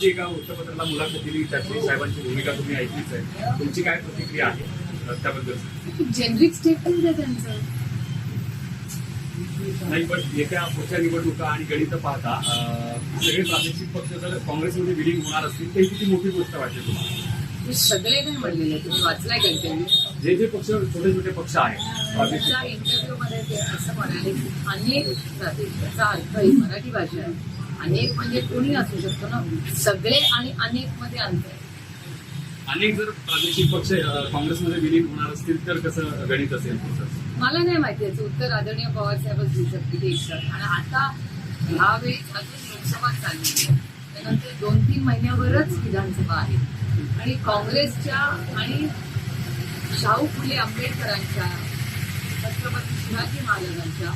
जी एका वृत्तपत्राला मुलाखत दिली त्यातली साहेबांची भूमिका तुम्ही ऐकलीच आहे. तुमची काय प्रतिक्रिया आहे? त्याबद्दल. जेनरिक स्टेटमेंट आहे त्यांचं. नाही पण येत्या पुढच्या निवडणुका आणि गणित पाहता सगळे प्रादेशिक पक्ष जर काँग्रेसमध्ये विलीन होणार असतील ही किती मोठी गोष्ट वाटते तुम्हाला? मी सगळे नाही म्हणलेले तुम्ही वाचलाय का जे जे पक्ष छोटे छोटे पक्ष आहेत प्रादेशिक इंटरव्ह्यू मध्ये ते असं म्हणाले अनेक जाती त्याचा अर्थ ही मराठी भाषा आहे. अनेक म्हणजे कोणी असू शकतो ना सगळे आणि अनेकमध्ये अंतर. अनेक जर प्रादेशिक पक्ष काँग्रेसमध्ये विलीन होणार असतील तर कसं गणित असेल? मला नाही माहिती याचं उत्तर आदरणीय पवार साहेबच देऊ शकतील ते एकसाथ आणि आता ह्यावेळेस अजून लोकसभा चालली आहे त्यानंतर दोन तीन महिन्यावरच विधानसभा आहे आणि काँग्रेसच्या आणि शाहू फुले आंबेडकरांच्या छत्रपती शिवाजी महाराजांच्या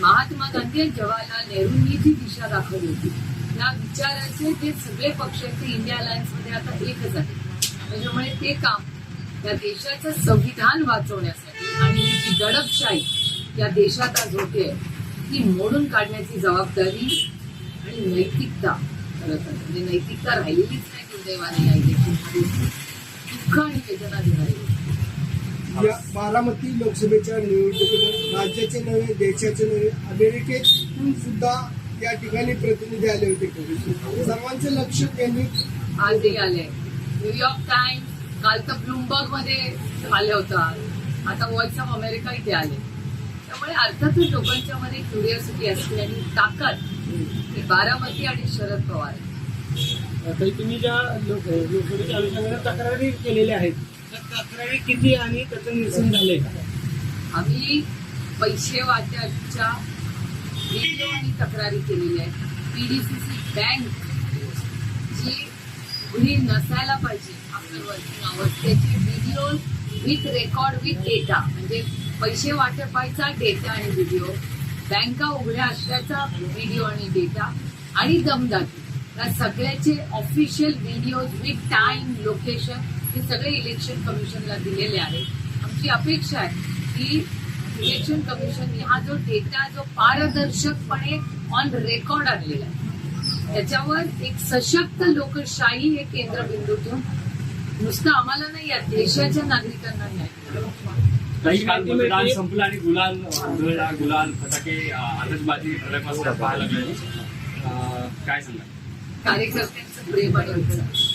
महात्मा गांधी आणि जवाहरलाल नेहरूंनी जी दिशा दाखवली होती. या विचाराचे ते सगळे पक्ष ते इंडिया अलायन्समध्ये आता एकच आहे त्याच्यामुळे ते काम या देशाचं संविधान वाचवण्यासाठी आणि जी दडपशाही या देशात आज होते ती मोडून काढण्याची जबाबदारी आणि नैतिकता खरं तर म्हणजे नैतिकता राहिलेलीच नाही दुर्दैवाने या इलेक्शनमध्ये. दुःख आणि वेदना देणारी गोष्ट. या बारामती लोकसभेच्या निवडणुकीत राज्याचे नव्हे देशाचे नव्हे अमेरिकेतून सुद्धा या ठिकाणी प्रतिनिधी आले होते. सर्वांचं लक्ष केंद्रित आजही आले न्यूयॉर्क टाइम्स काल तर ब्लूमबर्गमध्ये आले होता आता व्हॉइस ऑफ अमेरिका इथे आले. त्यामुळे अर्थातच लोकांच्या मध्ये क्युरियोसिटी असते आणि ताकद ही बारामती आणि शरद पवार. तुम्ही ज्या लोक लोकसभेच्या अनुषंगाने तक्रारी केलेल्या आहेत तक्रारी किती आणि त्याचं निरसन झालंय आम्ही पैसे वाट्याच्या व्हिडिओ आणि तक्रारी केलेल्या आहेत. पीडीसीसी बँक जी गुन्हे नसायला पाहिजे आफ्टर त्याची video with record with data म्हणजे पैसे वाटपायचा डेटा आणि व्हिडिओ बँका उघड्या असल्याचा व्हिडिओ आणि डेटा आणि दमदाटी. या सगळ्याचे official video with time location हे सगळे इलेक्शन कमिशनला दिलेले आहेत. आमची अपेक्षा आहे की इलेक्शन कमिशनने हा जो डेटा जो पारदर्शकपणे ऑन रेकॉर्ड आणलेला आहे. त्याच्यावर एक सशक्त लोकशाही हे केंद्रबिंदूतून नुसतं आम्हाला नाही या देशाच्या नागरिकांना काल मतदान संपलं आणि गुलाल गुलाल फटाके आतषबाजी फटाका पाहायला मिळाली अ, काय सांगा कार्यकर्त्यांचं प्रेम उत्साह.